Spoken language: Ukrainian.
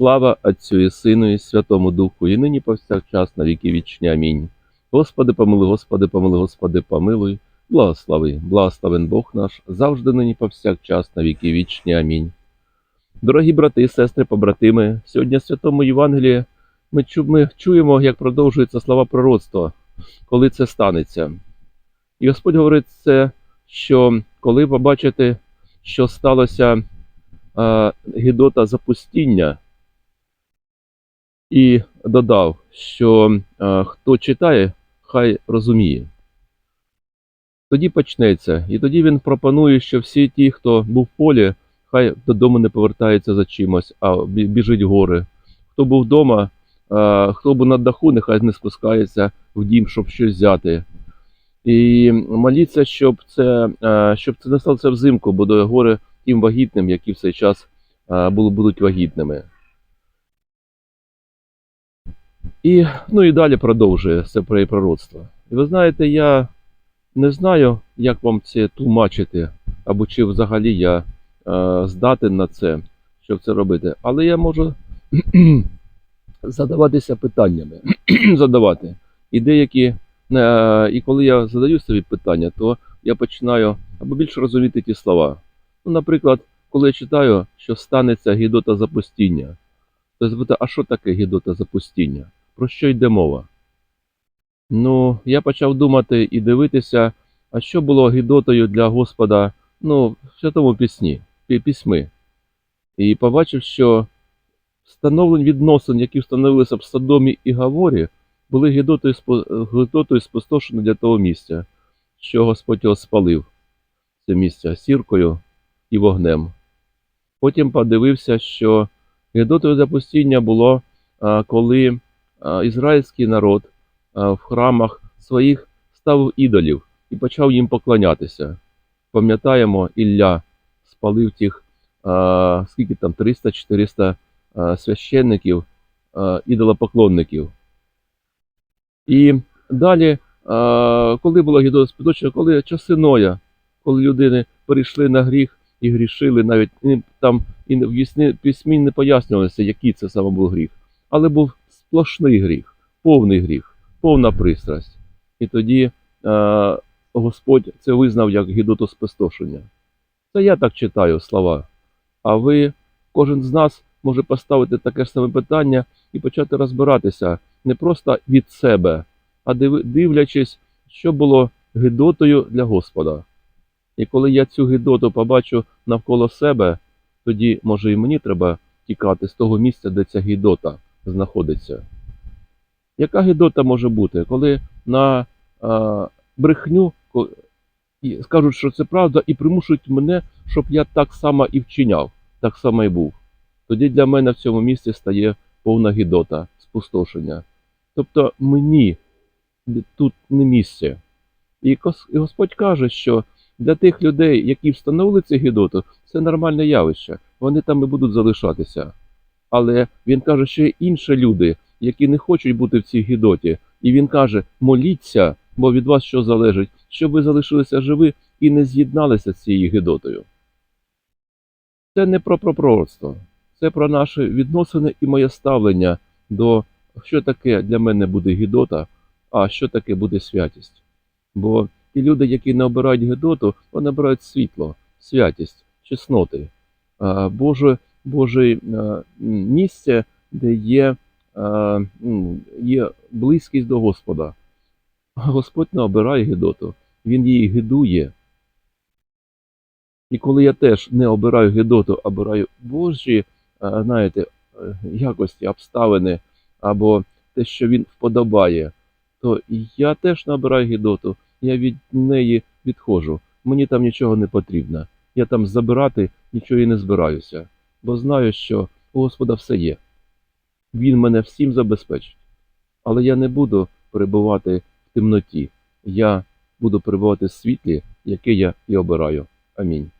Слава Отцю і Сину і Святому Духу, і нині повсякчас на віки вічні. Амінь. Господи, помилуй, Господи, помилуй, Господи, помилуй, благослови, благословен Бог наш, завжди нині повсякчас на віки вічні. Амінь. Дорогі брати і сестри, побратими, сьогодні в Святому Євангелії ми, чу, ми чуємо, як продовжуються слова пророцтва, коли це станеться. І Господь говорить це, що коли побачите, що сталося е, гідота запустіння, і додав, що е, хто читає, хай розуміє. Тоді почнеться, і тоді він пропонує, що всі ті, хто був в полі, хай додому не повертаються за чимось, а біжить гори. Хто був вдома, е, хто був на даху, нехай не спускається в дім, щоб щось взяти. І моліться, щоб це, е, щоб це не сталося взимку, бо до гори тим вагітним, які в цей час будуть вагітними. І, ну і далі продовжує це пророцтво. І ви знаєте, я не знаю, як вам це тлумачити, або чи взагалі я е, здатен на це, щоб це робити. Але я можу задаватися питаннями, задавати. І деякі, е, і коли я задаю собі питання, то я починаю або більше розуміти ті слова. Ну, наприклад, коли я читаю, що станеться гідота запустіння, то я запитаю, а що таке гідота запустіння? Про що йде мова? Ну, я почав думати і дивитися, а що було гідотою для Господа ну, в святому пісні, пі- письми. І побачив, що встановлень відносин, які встановилися в Содомі і Гаворі, були гідотою, гідотою спустошені для того місця, що Господь його спалив, це місце сіркою і вогнем. Потім подивився, що гідотою запустіння було, коли ізраїльський народ в храмах своїх ставив ідолів і почав їм поклонятися. Пам'ятаємо, Ілля спалив тих, скільки там, 300-400 священників, ідолопоклонників. І далі, коли було гідоспідочення, коли часи Ноя, коли людини перейшли на гріх і грішили, навіть там і в письмі не пояснювалося, який це саме був гріх, але був сплошний гріх, повний гріх, повна пристрасть. І тоді е, Господь це визнав як гідоту спустошення. Це я так читаю слова. А ви, кожен з нас може поставити таке ж саме питання і почати розбиратися не просто від себе, а дивлячись, що було гидотою для Господа. І коли я цю гидоту побачу навколо себе, тоді, може, і мені треба тікати з того місця, де ця гідота знаходиться. Яка гидота може бути, коли на а, брехню і скажуть, що це правда, і примушують мене, щоб я так само і вчиняв, так само і був. Тоді для мене в цьому місці стає повна гідота, спустошення. Тобто мені тут не місце. І Господь каже, що для тих людей, які встановили цю гідоту, це нормальне явище. Вони там і будуть залишатися. Але він каже, що є інші люди, які не хочуть бути в цій гідоті. І він каже: моліться, бо від вас що залежить, щоб ви залишилися живі і не з'єдналися з цією гідотою. Це не про пророцтво, це про наші відносини і моє ставлення до що таке для мене буде гідота, а що таке буде святість. Бо ті люди, які не обирають гидоту, вони обирають світло, святість, чесноти, Боже, Боже е, місце, де є, е, є близькість до Господа. А Господь не обирає гидоту, Він її гидує. І коли я теж не обираю гидоту, а обираю Божі, е, знаєте, якості, обставини або те, що він вподобає, то я теж не обираю гидоту, я від неї відходжу. Мені там нічого не потрібно. Я там забирати нічого і не збираюся, бо знаю, що у Господа все є. Він мене всім забезпечить. Але я не буду перебувати в темноті. Я буду перебувати в світлі, яке я і обираю. Амінь.